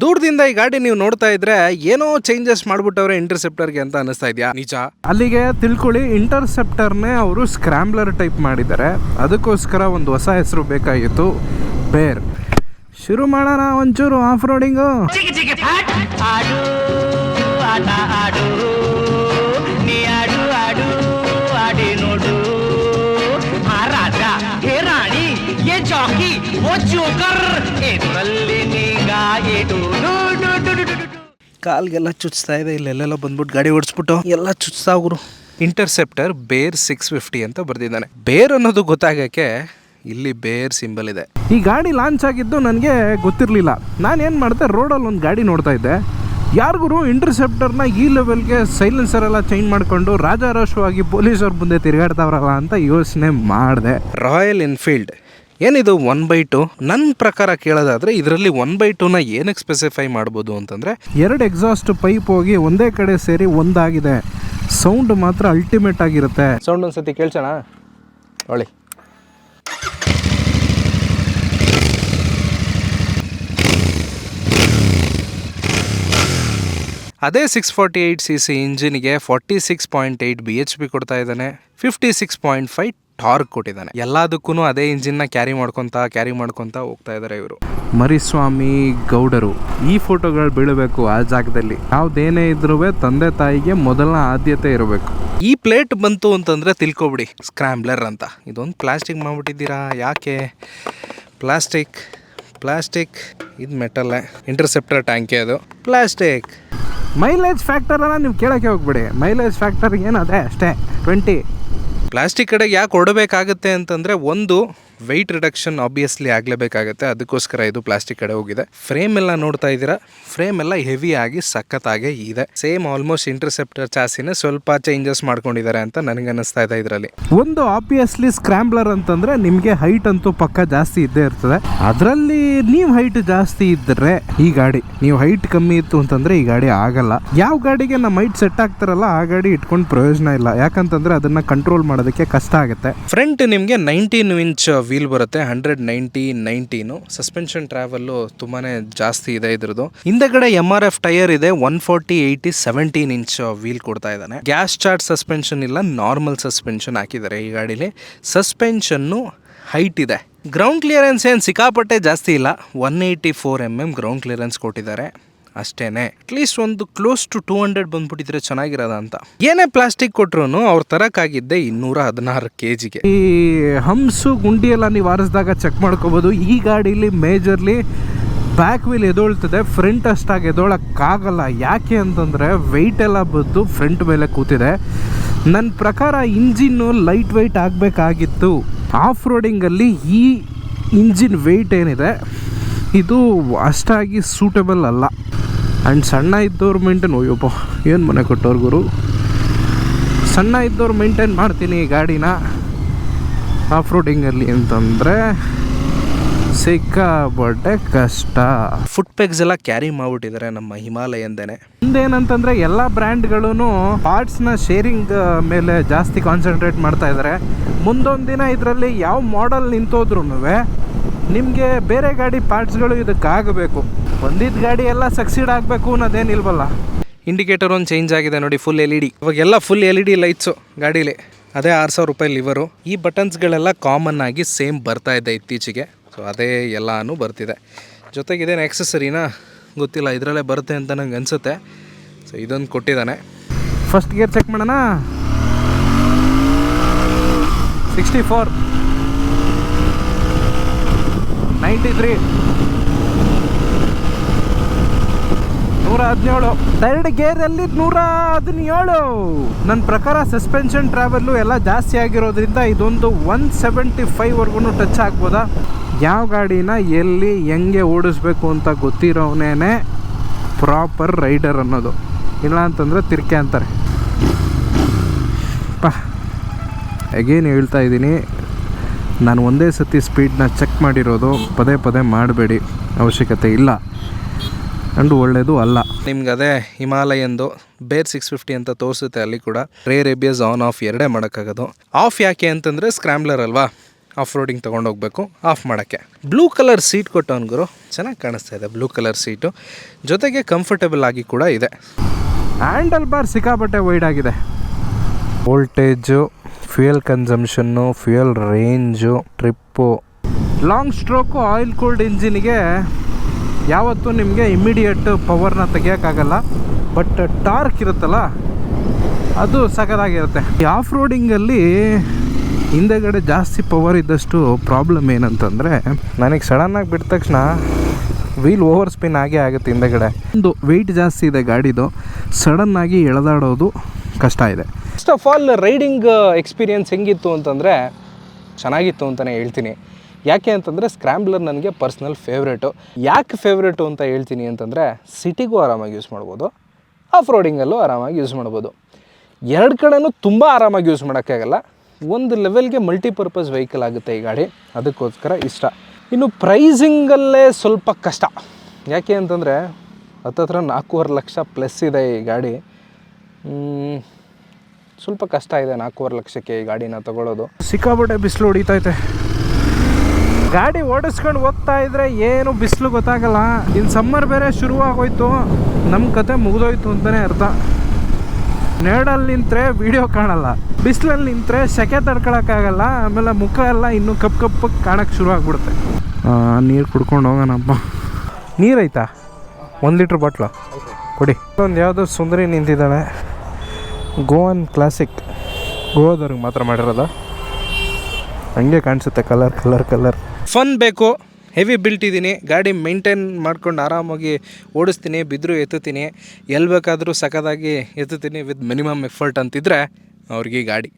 ದೂರದಿಂದ ಈ ಗಾಡಿ ನೀವು ನೋಡ್ತಾ ಇದ್ರೆ ಏನೋ ಚೇಂಜಸ್ ಮಾಡ್ಬಿಟ್ಟವ್ರೆ ಇಂಟರ್ಸೆಪ್ಟರ್ಗೆ ಅಂತ ಅನಿಸ್ತಾ ಇದೆಯಾ? ನಿಜ. ಅಲ್ಲಿಗೆ ತಿಳ್ಕೊಳ್ಳಿ ಇಂಟರ್ಸೆಪ್ಟರ್ನೇ ಅವರು ಸ್ಕ್ರಾಂಬ್ಲರ್ ಟೈಪ್ ಮಾಡಿದ್ದಾರೆ. ಅದಕ್ಕೋಸ್ಕರ ಒಂದು ಹೊಸ ಹೆಸರು ಬೇಕಾಗಿತ್ತು ಬೇರ್ ಶುರು ಮಾಡೋಣ ಒಂಚೂರು ಆಫ್ ರೋಡಿಂಗು ಜಾಕಿ. ಕಾಲ್ಗೆಲ್ಲ ಚುಚ್ತಾ ಇದೆ ಇಲ್ಲೆಲ್ಲ ಬಂದ್ಬಿಟ್ಟು ಗಾಡಿ ಓಡಿಸ್ಬಿಟ್ಟು ಎಲ್ಲ ಚುಚ್ತಾ ಹೋಗ್ರು ಇಂಟರ್ಸೆಪ್ಟರ್ ಬೇರ್ ಸಿಕ್ಸ್ ಫಿಫ್ಟಿ ಅಂತ ಬರ್ದಿದ್ದಾನೆ. ಬೇರ್ ಅನ್ನೋದು ಗೊತ್ತಾಗಕ್ಕೆ ಇಲ್ಲಿ ಬೇರ್ ಸಿಂಬಲ್ ಇದೆ. ಈ ಗಾಡಿ ಲಾಂಚ್ ಆಗಿದ್ದು ನನಗೆ ಗೊತ್ತಿರಲಿಲ್ಲ. ನಾನು ಏನು ಮಾಡಿದೆ ರೋಡಲ್ಲಿ ಒಂದು ಗಾಡಿ ನೋಡ್ತಾ ಇದ್ದೆ. ಯಾರಿಗೂ ಇಂಟರ್ಸೆಪ್ಟರ್ನ ಈ ಲೆವೆಲ್ಗೆ ಸೈಲೆನ್ಸರ್ ಎಲ್ಲ ಚೇಂಜ್ ಮಾಡಿಕೊಂಡು ರಾಜಾರೋಷವಾಗಿ ಪೊಲೀಸವ್ರ ಮುಂದೆ ತಿರುಗಾಡ್ತಾವ್ರಲ್ಲ ಅಂತ ಯೋಚನೆ ಮಾಡಿದೆ. ರಾಯಲ್ ಎನ್ಫೀಲ್ಡ್ ಏನಿದು ಒನ್ ಬೈ ಟು ನನ್ನ ಪ್ರಕಾರ ಕೇಳೋದಾದ್ರೆ ಇದರಲ್ಲಿ ಒನ್ ಬೈ ಟೂನ ಏನಕ್ಕೆ ಸ್ಪೆಸಿಫೈ ಮಾಡ್ಬೋದು ಅಂತಂದ್ರೆ ಎರಡು ಎಕ್ಸಾಸ್ಟ್ ಪೈಪ್ ಹೋಗಿ ಒಂದೇ ಕಡೆ ಸೇರಿ ಒಂದಾಗಿದೆ. ಸೌಂಡ್ ಮಾತ್ರ ಅಲ್ಟಿಮೇಟ್ ಆಗಿರುತ್ತೆ. ಸೌಂಡ್ ಒಂದ್ಸತಿ ಕೇಳ್ಸೋಣ? ಒಳ್ಳೆ. ಅದೇ six forty eight C C ಇಂಜಿನ್ಗೆ forty six point eight B H P ಕೊಡ್ತಾ ಇದ್ದಾನೆ. Fifty six point five torque ಕೊಟ್ಟಿದ್ದಾನೆ. ಎಲ್ಲದಕ್ಕೂ ಅದೇ ಇಂಜಿನ್ನ ಕ್ಯಾರಿ ಮಾಡ್ಕೊತಾ ಕ್ಯಾರಿ ಮಾಡ್ಕೊತಾ ಹೋಗ್ತಾ ಇದ್ದಾರೆ ಇವರು. ಮರಿಸ್ವಾಮಿ ಗೌಡರು, ಈ ಫೋಟೋಗಳು ಬೀಳಬೇಕು ಆ ಜಾಗದಲ್ಲಿ. ಯಾವ್ದೇನೇ ಇದ್ರೂ ತಂದೆ ತಾಯಿಗೆ ಮೊದಲ ಆದ್ಯತೆ ಇರಬೇಕು. ಈ ಪ್ಲೇಟ್ ಬಂತು ಅಂತಂದರೆ ತಿಳ್ಕೊಬಿಡಿ ಸ್ಕ್ರಾಂಬ್ಲರ್ ಅಂತ. ಇದೊಂದು ಪ್ಲಾಸ್ಟಿಕ್ ಮಾಡ್ಬಿಟ್ಟಿದ್ದೀರಾ? ಯಾಕೆ? ಪ್ಲಾಸ್ಟಿಕ್ ಪ್ಲಾಸ್ಟಿಕ್ ಇದು ಮೆಟಲ್ಲೇ ಇಂಟರ್ಸೆಪ್ಟರ್ ಟ್ಯಾಂಕೆ ಅದು. ಪ್ಲಾಸ್ಟಿಕ್ ಮೈಲೇಜ್ ಫ್ಯಾಕ್ಟರನ್ನು ನೀವು ಕೇಳೋಕ್ಕೆ ಹೋಗ್ಬಿಡಿ. ಮೈಲೇಜ್ ಫ್ಯಾಕ್ಟರ್ ಏನು ಅದೇ ಅಷ್ಟೇ. ಟ್ವೆಂಟಿ ಪ್ಲಾಸ್ಟಿಕ್ ಕಡೆಗೆ ಯಾಕೆ ಕೊಡಬೇಕಾಗುತ್ತೆ ಅಂತಂದರೆ ಒಂದು ವೆಯ್ಟ್ ರಿಡಕ್ಷನ್ ಆಬ್ವಿಯಸ್ಲಿ ಆಗಲೇಬೇಕಾಗುತ್ತೆ. ಅದಕ್ಕೋಸ್ಕರ ಇದು ಪ್ಲಾಸ್ಟಿಕ್ ಕಡೆ ಹೋಗಿದೆ. ಫ್ರೇಮ್ ಎಲ್ಲ ನೋಡ್ತಾ ಇದ್ದೀರಾ? ಫ್ರೇಮ್ ಎಲ್ಲ ಹೆವಿ ಆಗಿ ಸಖತ್ತಾಗೆ ಇದೆ. ಸೇಮ್ ಆಲ್ಮೋಸ್ಟ್ ಇಂಟರ್ಸೆಪ್ಟರ್ ಚಾಸಿನ ಸ್ವಲ್ಪ ಚೇಂಜಸ್ ಮಾಡ್ಕೊಂಡಿದ್ದಾರೆ ಅಂತ ನನಗೆ ಅನಿಸ್ತಾ ಇದೆ ಇದರಲ್ಲಿ. ಒಂದು ಆಬ್ವಿಯಸ್ಲಿ ಸ್ಕ್ರಾಂಬ್ಲರ್ ಅಂತಂದ್ರೆ ನಿಮಗೆ ಹೈಟ್ ಅಂತೂ ಪಕ್ಕ ಜಾಸ್ತಿ ಇದ್ದೇ ಇರ್ತದೆ. ಅದರಲ್ಲಿ ನೀವು ಹೈಟ್ ಜಾಸ್ತಿ ಇದ್ದರೆ ಈ ಗಾಡಿ ನೀವು ಹೈಟ್ ಕಮ್ಮಿ ಇತ್ತು ಅಂತಂದ್ರೆ ಈ ಗಾಡಿ ಆಗಲ್ಲ. ಯಾವ ಗಾಡಿಗೆ ನಮ್ಮ ಹೈಟ್ ಸೆಟ್ ಆಗ್ತಾರಲ್ಲ ಆ ಗಾಡಿ ಇಟ್ಕೊಂಡು ಪ್ರಯೋಜನ ಇಲ್ಲ. ಯಾಕಂತಂದ್ರೆ ಅದನ್ನ ಕಂಟ್ರೋಲ್ ಮಾಡೋದಕ್ಕೆ ಕಷ್ಟ ಆಗುತ್ತೆ. ಫ್ರಂಟ್ ನಿಮಗೆ ನೈನ್ಟೀನ್ ಇಂಚ್ ವೀಲ್ ಬರುತ್ತೆ hundred ninety nineteen suspension travel ತುಂಬಾ ಜಾಸ್ತಿ ಇದೆ ಇದ್ರದ್ದು. ಹಿಂದೆಗಡೆ ಎಂ ಆರ್ ಎಫ್ ಟೈರ್ ಇದೆ one forty eighty seventeen inch wheel ಕೊಡ್ತಾ ಇದ್ದಾನೆ. ಗ್ಯಾಸ್ ಚಾರ್ಟ್ ಸಸ್ಪೆನ್ಷನ್ ಇಲ್ಲ ನಾರ್ಮಲ್ ಸಸ್ಪೆನ್ಷನ್ ಹಾಕಿದ್ದಾರೆ ಈ ಗಾಡೀಲಿ. ಸಸ್ಪೆನ್ಷನ್ನು ಹೈಟ್ ಇದೆ. ಗ್ರೌಂಡ್ ಕ್ಲಿಯರೆನ್ಸ್ ಏನು ಸಿಕ್ಕಾಪಟ್ಟೆ ಜಾಸ್ತಿ ಇಲ್ಲ. One eighty four M M ground clearance ಕೊಟ್ಟಿದ್ದಾರೆ. ಅಷ್ಟೇನೆ. ಅಟ್ಲೀಸ್ಟ್ ಒಂದು ಕ್ಲೋಸ್ ಟು ಟೂ ಹಂಡ್ರೆಡ್ ಬಂದ್ಬಿಟ್ಟಿದ್ರೆ ಚೆನ್ನಾಗಿರೋದ ಅಂತ. ಏನೇ ಪ್ಲಾಸ್ಟಿಕ್ ಕೊಟ್ರು ಅವ್ರು ತರಕ್ಕಾಗಿದ್ದೆ ಇನ್ನೂರ ಹದಿನಾರು ಕೆ ಜಿಗೆ ಈ ಹಂಸು ಗುಂಡಿ ಎಲ್ಲ ನೀವು ಆರಿಸಿದಾಗ ಚೆಕ್ ಮಾಡ್ಕೋಬೋದು. ಈ ಗಾಡೀಲಿ ಮೇಜರ್ಲಿ ಬ್ಯಾಕ್ ವೀಲ್ ಎದೊಳ್ತದೆ ಫ್ರಂಟ್ ಅಷ್ಟಾಗಿ ಎದೊಳಕ್ಕಾಗಲ್ಲ. ಯಾಕೆ ಅಂತಂದರೆ ವೆಯ್ಟ್ ಎಲ್ಲ ಬದ್ದು ಫ್ರಂಟ್ ಮೇಲೆ ಕೂತಿದೆ. ನನ್ನ ಪ್ರಕಾರ ಇಂಜಿನ್ನು ಲೈಟ್ ವೆಯ್ಟ್ ಆಗಬೇಕಾಗಿತ್ತು. ಆಫ್ ರೋಡಿಂಗಲ್ಲಿ ಈ ಇಂಜಿನ್ ವೆಯ್ಟ್ ಏನಿದೆ, ಇದು ಅಷ್ಟಾಗಿ ಸೂಟಬಲ್ ಅಲ್ಲ. ಆ್ಯಂಡ್ ಸಣ್ಣ ಇದ್ದವ್ರು ಮೇಂಟೈನ್ ಒಯ್ಯಪ್ಪ ಏನು ಮನೆ ಕೊಟ್ಟವ್ರು ಗುರು? ಸಣ್ಣ ಇದ್ದವ್ರು ಮೇಂಟೈನ್ ಮಾಡ್ತೀನಿ ಈ ಗಾಡಿನ. ಆಫ್ ರೋಡಿಂಗಲ್ಲಿ ಅಂತಂದರೆ ಸಿಕ್ಕಾಪಟ್ಟೆ ಕಷ್ಟ. ಫುಟ್ ಪೆಗ್ಸ್ ಎಲ್ಲ ಕ್ಯಾರಿ ಮಾಡ್ಬಿಟ್ಟಿದ್ದಾರೆ ನಮ್ಮ ಹಿಮಾಲಯಂದೇನೆ. ಮುಂದೇನಂತಂದರೆ ಎಲ್ಲ ಬ್ರ್ಯಾಂಡ್ಗಳೂ ಪಾರ್ಟ್ಸ್ನ ಶೇರಿಂಗ್ ಮೇಲೆ ಜಾಸ್ತಿ ಕಾನ್ಸಂಟ್ರೇಟ್ ಮಾಡ್ತಾ ಇದ್ದಾರೆ ಮುಂದೊಂದು ದಿನ ಇದರಲ್ಲಿ ಯಾವ ಮಾಡೆಲ್ ನಿಂತೋದ್ರೂ ನಿಮಗೆ ಬೇರೆ ಗಾಡಿ ಪಾರ್ಟ್ಸ್ಗಳು ಇದಕ್ಕಾಗಬೇಕು. ಒಂದಿದ್ದ ಗಾಡಿ ಎಲ್ಲ ಸಕ್ಸೀಡ್ ಆಗಬೇಕು ಅನ್ನೋದೇನಿಲ್ವಲ್ಲ ಇಂಡಿಕೇಟರ್ ಒಂದು ಚೇಂಜ್ ಆಗಿದೆ ನೋಡಿ ಫುಲ್ ಎಲ್ ಇ ಡಿ ಇವಾಗೆಲ್ಲ full L E D lights ಗಾಡೀಲಿ. ಅದೇ ಆರು ಸಾವಿರ ರೂಪಾಯಿ ಲಿವರು ಈ ಬಟನ್ಸ್ಗಳೆಲ್ಲ ಕಾಮನ್ ಆಗಿ ಸೇಮ್ ಬರ್ತಾ ಇದೆ ಇತ್ತೀಚೆಗೆ. ಸೊ ಅದೇ ಎಲ್ಲಾನು ಬರ್ತಿದೆ. ಜೊತೆಗೆ ಇದೇನು ಎಕ್ಸಸರಿನಾ ಗೊತ್ತಿಲ್ಲ ಇದರಲ್ಲೇ ಬರುತ್ತೆ ಅಂತ ನಂಗೆ ಅನಿಸುತ್ತೆ. ಸೊ ಇದೊಂದು ಕೊಟ್ಟಿದ್ದಾನೆ. ಫಸ್ಟ್ ಗೇರ್ ಚೆಕ್ ಮಾಡೋಣ? ಸಿಕ್ಸ್ಟಿ ಫೋರ್ ನೈಂಟಿ ತ್ರೀ ನೂರ ಹದಿನೇಳು. ಥರ್ಡ್ ಗೇರಲ್ಲಿ ನೂರ ಹದಿನೇಳು. ನನ್ನ ಪ್ರಕಾರ ಸಸ್ಪೆನ್ಷನ್ ಟ್ರಾವೆಲ್ಲು ಎಲ್ಲ ಜಾಸ್ತಿ ಆಗಿರೋದ್ರಿಂದ ಇದೊಂದು ಒನ್ ಸೆವೆಂಟಿ ಫೈವ್ವರೆಗೂ ಟಚ್ ಆಗ್ಬೋದಾ? ಯಾವ ಗಾಡಿನ ಎಲ್ಲಿ ಹೆಂಗೆ ಓಡಿಸ್ಬೇಕು ಅಂತ ಗೊತ್ತಿರೋನೇನೆ ಪ್ರಾಪರ್ ರೈಡರ್ ಅನ್ನೋದು. ಇಲ್ಲ ಅಂತಂದರೆ ತಿರ್ಕೆ ಅಂತಾರೆ. ಅಗೇನ್ ಹೇಳ್ತಾ ಇದ್ದೀನಿ. ನಾನು ಒಂದೇ ಸತಿ ಸ್ಪೀಡ್ನ ಚೆಕ್ ಮಾಡಿರೋದು ಪದೇ ಪದೇ ಮಾಡಬೇಡಿ. ಅವಶ್ಯಕತೆ ಇಲ್ಲ. ಅಂಡ್ ಒಳ್ಳೆಯದು ಅಲ್ಲ. ನಿಮ್ಗೆ ಅದೇ ಹಿಮಾಲಯಂದು ಬೇರ್ ಸಿಕ್ಸ್ ಫಿಫ್ಟಿ ಅಂತ ತೋರಿಸುತ್ತೆ ಅಲ್ಲಿ ಕೂಡ. ರೇರ್ ಎಬಿಯಸ್ ಆನ್ ಆಫ್ ಎರಡೇ ಮಾಡೋಕ್ಕಾಗೋದು. ಆಫ್ ಯಾಕೆ ಅಂತಂದರೆ ಸ್ಕ್ರಾಂಬ್ಲರ್ ಅಲ್ವಾ? ಆಫ್ ರೋಡಿಂಗ್ ತೊಗೊಂಡೋಗ್ಬೇಕು ಆಫ್ ಮಾಡೋಕ್ಕೆ. ಬ್ಲೂ ಕಲರ್ ಸೀಟ್ ಕೊಟ್ಟವನು ಗುರು ಚೆನ್ನಾಗಿ ಕಾಣಿಸ್ತಾ ಇದೆ ಬ್ಲೂ ಕಲರ್ ಸೀಟು. ಜೊತೆಗೆ ಕಂಫರ್ಟೇಬಲ್ ಆಗಿ ಕೂಡ ಇದೆ. ಹ್ಯಾಂಡಲ್ ಬಾರ್ ಸಿಕ್ಕಾಪಟ್ಟೆ ವೈಡ್ ಆಗಿದೆ. Voltage fuel consumption fuel range trip long stroke oil cooled ಇಂಜಿನಿಗೆ ಯಾವತ್ತೂ ನಿಮಗೆ ಇಮ್ಮಿಡಿಯೇಟ್ ಪವರ್ನ ತೆಗಿಯೋಕ್ಕಾಗಲ್ಲ ಬಟ್ ಟಾರ್ಕ್ ಇರುತ್ತಲ್ಲ, ಅದು ಸಖತ್ತಾಗಿರುತ್ತೆ. ಈ ಆಫ್ ರೋಡಿಂಗಲ್ಲಿ ಹಿಂದೆಗಡೆ ಜಾಸ್ತಿ ಪವರ್ ಇದ್ದಷ್ಟು ಪ್ರಾಬ್ಲಮ್ ಏನಂತಂದರೆ, ನನಗೆ ಸಡನ್ನಾಗಿ ಬಿಟ್ಟ ತಕ್ಷಣ ವೀಲ್ ಓವರ್ ಸ್ಪಿನ್ ಆಗೇ ಆಗುತ್ತೆ ಹಿಂದೆಗಡೆ. ಒಂದು ವೆಯ್ಟ್ ಜಾಸ್ತಿ ಇದೆ ಗಾಡಿದು ಸಡನ್ನಾಗಿ ಎಳೆದಾಡೋದು ಕಷ್ಟ ಇದೆ. First of all riding experience ಹೆಂಗಿತ್ತು ಅಂತಂದರೆ, ಚೆನ್ನಾಗಿತ್ತು ಅಂತಲೇ ಹೇಳ್ತೀನಿ. ಯಾಕೆ ಅಂತಂದರೆ ಸ್ಕ್ರ್ಯಾಂಬ್ಲರ್ ನನಗೆ ಪರ್ಸ್ನಲ್ ಫೇವ್ರೇಟು ಯಾಕೆ ಫೇವ್ರೇಟು ಅಂತ ಹೇಳ್ತೀನಿ ಅಂತಂದರೆ ಸಿಟಿಗೂ ಆರಾಮಾಗಿ ಯೂಸ್ ಮಾಡ್ಬೋದು ಆಫ್ ರೋಡಿಂಗಲ್ಲೂ ಆರಾಮಾಗಿ ಯೂಸ್ ಮಾಡ್ಬೋದು. ಎರಡು ಕಡೆನೂ ತುಂಬ ಆರಾಮಾಗಿ ಯೂಸ್ ಮಾಡೋಕ್ಕಾಗಲ್ಲ ಒಂದು ಲೆವೆಲ್ಗೆ ಮಲ್ಟಿಪರ್ಪಸ್ ವೆಹಿಕಲ್ ಆಗುತ್ತೆ ಈ ಗಾಡಿ. ಅದಕ್ಕೋಸ್ಕರ ಇಷ್ಟ. ಇನ್ನು ಪ್ರೈಸಿಂಗಲ್ಲೇ ಸ್ವಲ್ಪ ಕಷ್ಟ. ಯಾಕೆ ಅಂತಂದರೆ ಹತ್ತತ್ರ ನಾಲ್ಕೂವರೆ ಲಕ್ಷ ಪ್ಲಸ್ ಇದೆ ಈ ಗಾಡಿ. ಸ್ವಲ್ಪ ಕಷ್ಟ ಇದೆ ನಾಲ್ಕೂವರೆ ಲಕ್ಷಕ್ಕೆ ಈ ಗಾಡಿನ ತಗೊಳ್ಳೋದು ಸಿಕ್ಕಾಪಟ್ಟೆ ಬಿಸಿಲು ಹೊಡಿತೈತೆ ಗಾಡಿ ಓಡಿಸ್ಕೊಂಡು ಹೋಗ್ತಾ ಇದ್ರೆ ಏನು ಬಿಸಿಲು ಗೊತ್ತಾಗಲ್ಲ. ಇನ್ನು ಸಮ್ಮರ್ ಬೇರೆ ಶುರುವಾಗೋಯ್ತು. ನಮ್ಮ ಕತೆ ಮುಗಿದೋಯ್ತು ಅಂತಲೇ ಅರ್ಥ. ನೆರಳಲ್ಲಿ ನಿಂತ್ರೆ ವಿಡಿಯೋ ಕಾಣಲ್ಲ. ಬಿಸಿಲಲ್ಲಿ ನಿಂತ್ರೆ ಸೆಕೆ ತಡ್ಕೊಳಕ್ಕಾಗಲ್ಲ. ಆಮೇಲೆ ಮುಖ ಎಲ್ಲ ಇನ್ನೂ ಕಪ್ ಕಪ್ಪಗೆ ಕಾಣಕ್ಕೆ ಶುರು ಆಗ್ಬಿಡುತ್ತೆ ನೀರು ಕುಡ್ಕೊಂಡು ಹೋಗೋಣಪ್ಪ. ನೀರೈತಾ ಒಂದು ಲೀಟ್ರ್ ಬಾಟ್ಲು ಕೊಡಿ. ಒಂದು ಯಾವುದೋ ಸುಂದರಿ ನಿಂತಿದ್ದಾಳೆ ಗೋವನ್ ಕ್ಲಾಸಿಕ್ ಗೋವಾದವ್ರಿಗೆ ಮಾತ್ರ ಮಾಡಿರೋದ? ಹಂಗೆ ಕಾಣಿಸುತ್ತೆ ಕಲರ್ ಕಲರ್ ಕಲರ್ ಫನ್ ಬೇಕು, ಹೆವಿ ಬಿಲ್ಟ್ ಇದ್ದೀನಿ, ಗಾಡಿ ಮೇಂಟೈನ್ ಮಾಡ್ಕೊಂಡು ಆರಾಮಾಗಿ ಓಡಿಸ್ತೀನಿ ಬಿದ್ದರೂ ಎತ್ತುತ್ತೀನಿ ಎಲ್ಲಿ ಬೇಕಾದರೂ ಸಖತ್ತಾಗಿ ಎತ್ತುತ್ತೀನಿ ವಿತ್ ಮಿನಿಮಮ್ ಎಫರ್ಟ್ ಅಂತಿದ್ರೆ ಅವ್ರಿಗೆ ಗಾಡಿ.